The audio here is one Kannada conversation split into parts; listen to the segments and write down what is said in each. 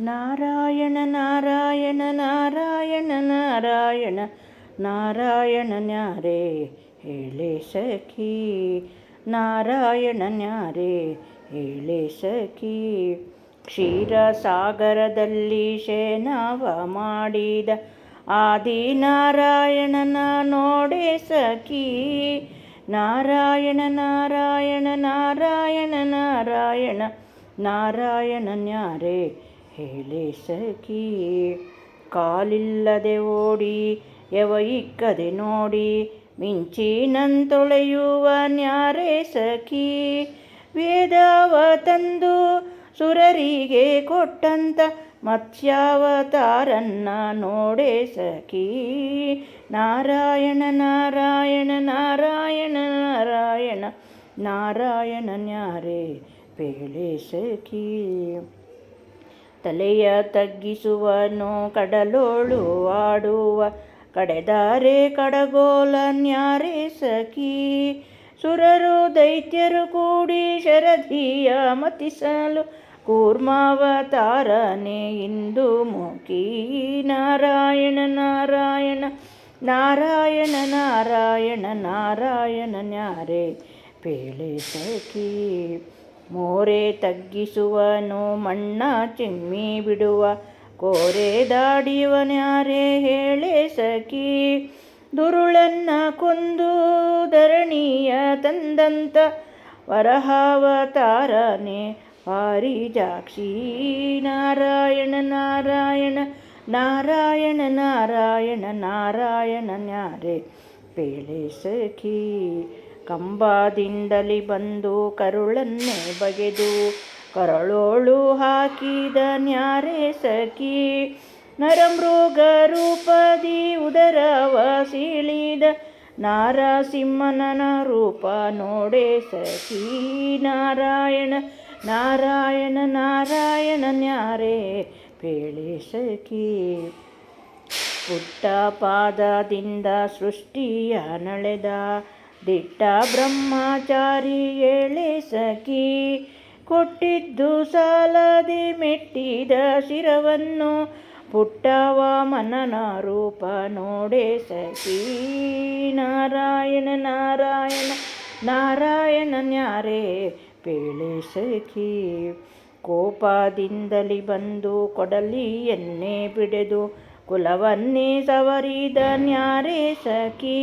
ನಾರಾಯಣ ನಾರಾಯಣ ನಾರಾಯಣ ನಾರಾಯಣ ನಾರಾಯಣ ನ್ಯಾರೆ ಹೇಳೆ ಸಖಿ, ನಾರಾಯಣ ನ್ಯಾರೆ ಹೇಳೆ ಸಖಿ. ಕ್ಷೀರಸಾಗರದಲ್ಲಿ ಶೇನವ ಮಾಡಿದ ಆದಿನಾರಾಯಣನ ನೋಡೆ ಸಖಿ. ನಾರಾಯಣ ನಾರಾಯಣ ನಾರಾಯಣ ನಾರಾಯಣ ನಾರಾಯಣ ನ್ಯಾರೆ ಹೇಳೆ ಸಖಿ, ಕಾಲಿಲ್ಲದೆ ಓಡಿ ಯವ ಇಕ್ಕದೆ ನೋಡಿ, ಮಿಂಚಿನಂತೊಳೆಯುವ ನ್ಯಾರೆ ಸಖಿ. ವೇದವ ತಂದು ಸುರರಿಗೆ ಕೊಟ್ಟಂತ ಮತ್ಸ್ಯಾವತಾರನ್ನ ನೋಡೆ ಸಖಿ. ನಾರಾಯಣ ನಾರಾಯಣ ನಾರಾಯಣ ನಾರಾಯಣ ನಾರಾಯಣ ನ್ಯಾರೆ, ಪೇಳೆ ಸಖಿ. ತಲೆಯ ತಗ್ಗಿಸುವನು, ಕಡಲೋಳು ಆಡುವ. ಕಡೆದಾರೆ ಕಡಗೋಲ ನ್ಯಾರೆ ಸಖಿ? ಸುರರು ದೈತ್ಯರು ಕೂಡಿ ಶರಧಿಯ ಮತಿಸಲು. ಕೂರ್ಮಾವತಾರನೆ ಇಂದು ಮುಖಿ. ನಾರಾಯಣ ನಾರಾಯಣ ನಾರಾಯಣ ನಾರಾಯಣ ನಾರಾಯಣ ನ್ಯಾರೆ ಪೇಳೆ ಸಖಿ. ಮೋರೆ ತಗ್ಗಿಸುವನು, ಮಣ್ಣ ಚಿಮ್ಮಿ ಬಿಡುವ. ಕೋರೆ ದಾಡಿಯವನ್ಯಾರೇ ಹೇಳೆ ಸಖಿ. ದುರುಳನ್ನ ಕೊಂದು ಧರಣಿಯ ತಂದಂತ ವರಹಾವತಾರನೆ ಪಾರಿಜಾಕ್ಷಿ. ನಾರಾಯಣ ನಾರಾಯಣ ನಾರಾಯಣ ನಾರಾಯಣ ನಾರಾಯಣ ನ್ಯಾರೆ ಪೇಳೆ ಸಖಿ. ಕಂಬದಿಂದಲಿ ಬಂದು ಕರುಳನ್ನೇ ಬಗೆದು ಕರಳೋಳು ಹಾಕಿದ ನ್ಯಾರೆ ಸಖಿ. ನರಮೃಗ ರೂಪದಿ ಉದರವ ಸೀಳಿದ ನಾರಸಿಂಹನ ರೂಪ ನೋಡೆ ಸಖಿ. ನಾರಾಯಣ ನಾರಾಯಣ ನಾರಾಯಣ ನ್ಯಾರೆ ಪೇಳೆ ಸಖಿ. ಪುಟ್ಟ ಪಾದದಿಂದ ಸೃಷ್ಟಿಯ ನಳೆದ ದಿಟ್ಟ ಬ್ರಹ್ಮಚಾರಿ ಏಳೆ ಸಖಿ ಕೊಟ್ಟಿದ್ದು ಸಾಲದೆ ಮೆಟ್ಟಿದ ಶಿರವನ್ನು ಪುಟ್ಟವ ಮನನ ರೂಪ ನೋಡೆ ಸಖಿ. ನಾರಾಯಣ ನಾರಾಯಣ ನಾರಾಯಣ ನ್ಯಾರೆ ಪೇಳೆ ಸಖಿ. ಕೋಪದಿಂದಲಿ ಬಂದು ಕೊಡಲಿಯನ್ನೇ ಬಿಡೆದು ಕುಲವನ್ನೇ ಸವರಿದ ನ್ಯಾರೇ ಸಖಿ.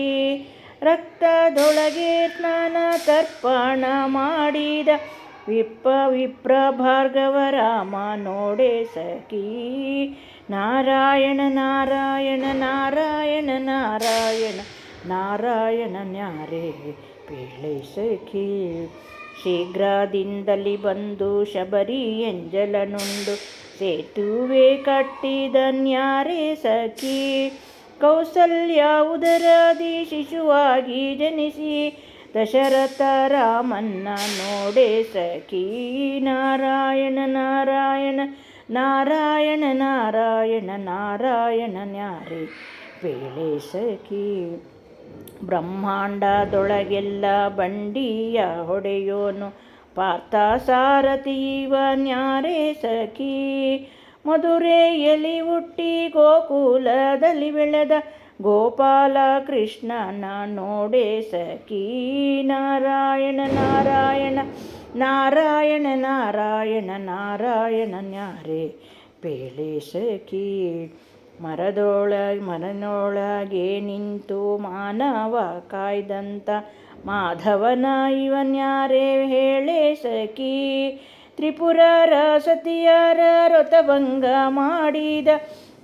ರಕ್ತದೊಳಗೆ ಸ್ನಾನ, ತರ್ಪಣ ಮಾಡಿದ ವಿಪ್ಪ ವಿಪ್ರ ಭಾರ್ಗವ ರಾಮ ನೋಡೆ ಸಖಿ. ನಾರಾಯಣ ನಾರಾಯಣ ನಾರಾಯಣ ನಾರಾಯಣ ನಾರಾಯಣ ನ್ಯಾರೆ ಪೇಳೆ ಸಖಿ. ಶೀಘ್ರದಿಂದಲಿ ಬಂದು ಶಬರಿ ಎಂಜಲನುಂಡು ಸೇತುವೆ ಕಟ್ಟಿದ ನ್ಯಾರೆ ಸಖಿ. ಕೌಸಲ್ಯ ಉದರದಿ ಶಿಶುವಾಗಿ ಜನಿಸಿ ದಶರಥ ರಾಮನ್ನ ನೋಡೆ ಸಖಿ ನಾರಾಯಣ ನಾರಾಯಣ ನಾರಾಯಣ ನಾರಾಯಣ ನಾರಾಯಣ ನ್ಯಾರಿ ಪೇಳೆ ಸಖಿ. ಬ್ರಹ್ಮಾಂಡದೊಳಗೆಲ್ಲ ಬಂಡಿಯ ಹೊಡೆಯೋನು ಪಾರ್ಥ ಸಾರಥಿ ನ್ಯಾರೇ ಸಖಿ. ಮಧುರೆಯಲ್ಲಿ ಹುಟ್ಟಿ ಗೋಕುಲದಲ್ಲಿ ಬೆಳೆದ ಗೋಪಾಲ ಕೃಷ್ಣನ ನೋಡೆ ಸಖೀ ನಾರಾಯಣ ನಾರಾಯಣ ನಾರಾಯಣ ನಾರಾಯಣ ನಾರಾಯಣ ನ್ಯಾರೆ ಪೇಳೆ ಸಖಿ ಮರದೊಳಗೆ ಮರನೊಳಗೆ ನಿಂತು ಮಾನವ ಕಾಯ್ದಂತ ಮಾಧವನ ಇವನ್ಯಾರೇ ಹೇಳೆ ಸಖಿ ತ್ರಿಪುರರ ಸತಿಯರ ರಥಭಂಗ ಮಾಡಿದ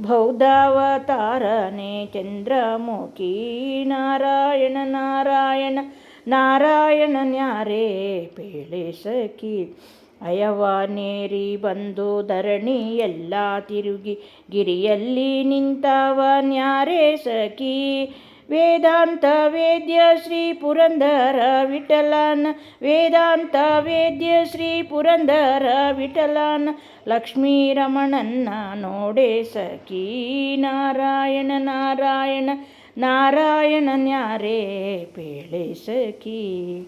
ಬೌದ್ಧಾವತಾರನೇ ಚಂದ್ರಮುಖಿ ನಾರಾಯಣ ನಾರಾಯಣ ನಾರಾಯಣ ನ್ಯಾರೇ ಪೇಳೆ ಸಖಿ. ಅಯವಾನೇರಿ ಬಂದು ಧರಣಿ ಎಲ್ಲ ತಿರುಗಿ ಗಿರಿಯಲ್ಲಿ ನಿಂತವ ನ್ಯಾರೇ ಸಖಿ. ವೇದಾಂತ ವೇದ್ಯ ಶ್ರೀ ಪುರಂದರ ವಿಠಲನ. ವೇದಾಂತ ವೇದ್ಯ ಶ್ರೀ ಪುರಂದರ ವಿಠಲನ. ಲಕ್ಷ್ಮೀ ರಮಣನ್ನ ನೋಡೆ ಸಖಿ ನಾರಾಯಣ ನಾರಾಯಣ ನಾರಾಯಣನ್ಯಾರೇ ಪೇಳೆ ಸಖಿ.